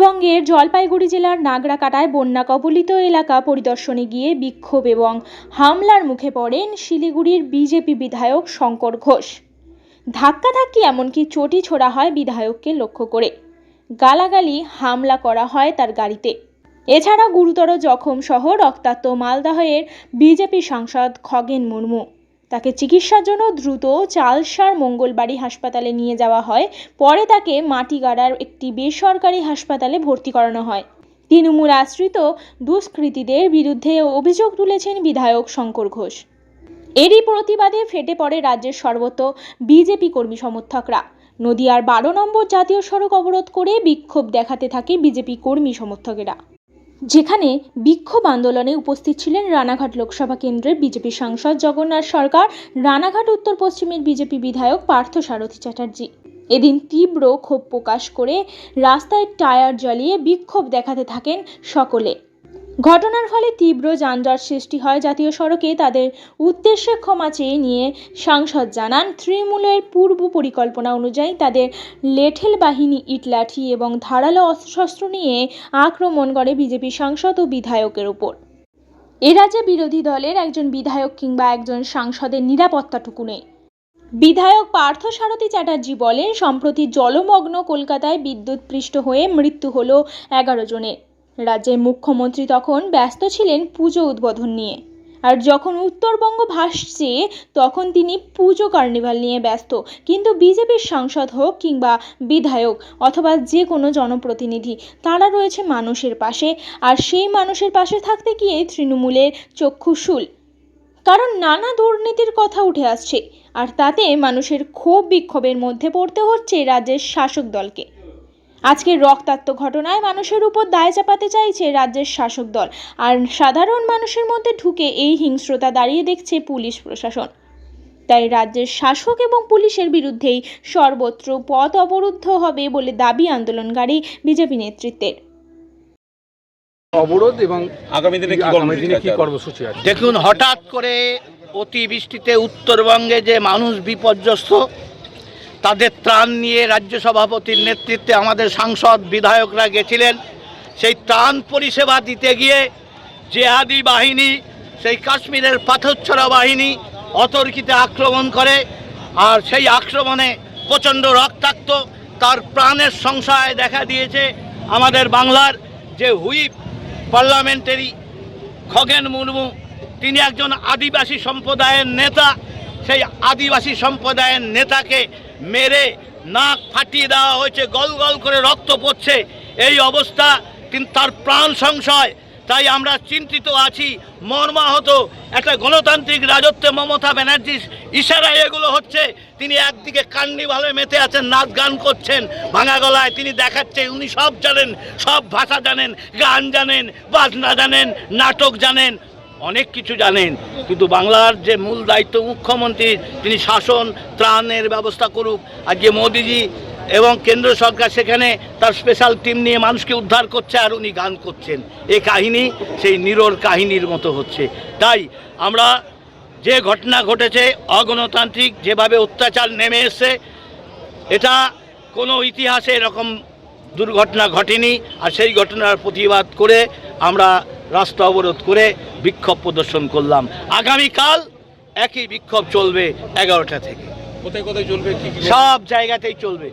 পশ্চিমবঙ্গের জলপাইগুড়ি জেলার নাগরাকাটায় বন্যা কবলিত এলাকা পরিদর্শনে গিয়ে বিক্ষোভ এবং হামলার মুখে পড়েন শিলিগুড়ির বিজেপি বিধায়ক শঙ্কর ঘোষ। ধাক্কাধাক্কি এমনকি চটি ছোড়া হয় বিধায়ককে লক্ষ্য করে। গালাগালি, হামলা করা হয় তার গাড়িতে। এছাড়া গুরুতর জখম সহ রক্তাক্ত মালদহের বিজেপি সাংসদ খগেন মুর্মু। তাকে চিকিৎসার জন্য দ্রুত চালসার মঙ্গলবাড়ি হাসপাতালে নিয়ে যাওয়া হয়। পরে তাকে মাটিগাড়ার একটি বেসরকারি হাসপাতালে ভর্তি করানো হয়। তৃণমূল আশ্রিত দুষ্কৃতীদের বিরুদ্ধে অভিযোগ তুলেছেন বিধায়ক শঙ্কর ঘোষ। এরই প্রতিবাদে ফেটে পড়ে রাজ্যের সর্বত্র বিজেপি কর্মী সমর্থকরা। নদিয়ার বারো নম্বর জাতীয় সড়ক অবরোধ করে বিক্ষোভ দেখাতে থাকে বিজেপি কর্মী সমর্থকেরা। যেখানে বিক্ষোভ আন্দোলনে উপস্থিত ছিলেন রানাঘাট লোকসভা কেন্দ্রের বিজেপি সাংসদ জগন্নাথ সরকার, রানাঘাট উত্তর পশ্চিমের বিজেপি বিধায়ক পার্থ সারথী চ্যাটার্জি। এদিন তীব্র ক্ষোভ প্রকাশ করে রাস্তায় টায়ার জ্বালিয়ে বিক্ষোভ দেখাতে থাকেন সকলে। ঘটনার ফলে তীব্র যানজট সৃষ্টি হয়। জাতীয় সড়কে তাদের উদ্দেশ্যে ক্ষমা চেয়ে নিয়ে সাংসদ জানান, তৃণমূলের পূর্ব পরিকল্পনা অনুযায়ী তাদের লেঠেল বাহিনী ইটলাঠি এবং ধারালো অস্ত্রশস্ত্র নিয়ে আক্রমণ করে বিজেপি সাংসদ ও বিধায়কের ওপর। এ রাজ্যে বিরোধী দলের একজন বিধায়ক কিংবা একজন সাংসদের নিরাপত্তাটুকু নেই বিধায়ক পার্থ সারথী চ্যাটার্জি বলেন, সম্প্রতি জলমগ্ন কলকাতায় বিদ্যুৎপৃষ্ট হয়ে মৃত্যু হলো এগারো জনের। রাজ্যের মুখ্যমন্ত্রী তখন ব্যস্ত ছিলেন পুজো উদ্বোধন নিয়ে। আর যখন উত্তরবঙ্গ ভাসছে, তখন তিনি পুজো কার্নিভাল নিয়ে ব্যস্ত। কিন্তু বিজেপির সাংসদ হোক কিংবা বিধায়ক অথবা যে কোনো জনপ্রতিনিধি, তারা রয়েছে মানুষের পাশে। আর সেই মানুষের পাশে থাকতে গিয়ে তৃণমূলের চক্ষুশূল কারণ নানা দুর্নীতির কথা উঠে আসছে। আর তাতে মানুষের ক্ষোভ বিক্ষোভের মধ্যে পড়তে হচ্ছে রাজ্যের শাসক দলকে। আজকের রক্তাক্ত ঘটনায় মানুষের উপর দায় চাপাতে চাইছে রাজ্যের শাসক দল। আর সাধারণ মানুষের মধ্যে ঢুকে এই হিংস্রতা দাঁড়িয়ে দেখছে পুলিশ প্রশাসন। তাই রাজ্যের শাসক এবং পুলিশের বিরুদ্ধেই সর্বত্র পথ অবরুদ্ধ হবে বলে দাবি আন্দোলনকারী বিজেপি নেতৃত্বের। অবরোধ এবং আগামী দিনে কি আগামী দিনে কি কর্মসূচি কর্মসূচি আছে? দেখুন হঠাৎ করে অতিবৃষ্টিতে উত্তরবঙ্গে যে মানুষ বিপর্যস্ত তাদের ত্রাণ নিয়ে রাজ্য সভাপতির নেতৃত্বে আমাদের সাংসদ বিধায়করা গেছিলেন। সেই ত্রাণ পরিষেবা দিতে গিয়ে জেহাদি বাহিনী, সেই কাশ্মীরের পাথরছড়া বাহিনী অতর্কিতে আক্রমণ করে আর সেই আক্রমণে প্রচণ্ড রক্তাক্ত। তার প্রাণের সংশয় দেখা দিয়েছে আমাদের বাংলার যে হুইপ পার্লামেন্টারি খগেন মুর্মু। তিনি একজন আদিবাসী সম্প্রদায়ের নেতা। সেই আদিবাসী সম্প্রদায়ের নেতাকে মেরে নাক ফাটিয়ে দেওয়া হয়েছে, গল গল করে রক্ত পড়ছে। এই অবস্থা কিন্তু তার প্রাণ সংশয়। তাই আমরা চিন্তিত আছি, মর্মাহত। একটা গণতান্ত্রিক রাজত্বে মমতা ব্যানার্জির ইশারায় এগুলো হচ্ছে। তিনি একদিকে কান্নিভাবে মেতে আছেন, নাচ গান করছেন, ভাঙা গলায় তিনি দেখাচ্ছে উনি সব জানেন, সব ভাষা জানেন, গান জানেন, বাজনা জানেন, নাটক জানেন। অনেক কিছু জানেন, কিন্তু বাংলার যে মূল দায়িত্ব মুখ্যমন্ত্রী, তিনি শাসন, ত্রাণের ব্যবস্থা করুক, আর যে মোদিজি এবং কেন্দ্র সরকার সেখানে তার স্পেশাল টিম নিয়ে মানুষকে উদ্ধার করছে আর উনি গান করছেন। এ কাহিনী সেই নিরোর কাহিনীর মতো হচ্ছে। তাই আমরা যে ঘটনা ঘটেছে, অগণতান্ত্রিক, যেভাবে অত্যাচার নেমে এসছে, এটা কোনো ইতিহাসে এরকম দুর্ঘটনা ঘটেনি। আর সেই ঘটনার প্রতিবাদ করে আমরা রাস্তা অবরোধ করে বিক্ষোভ প্রদর্শন করলাম। আগামীকাল একই বিক্ষোভ চলবে এগারোটা থেকে। কোথায় কোথায় চলবে? সব জায়গাতেই চলবে।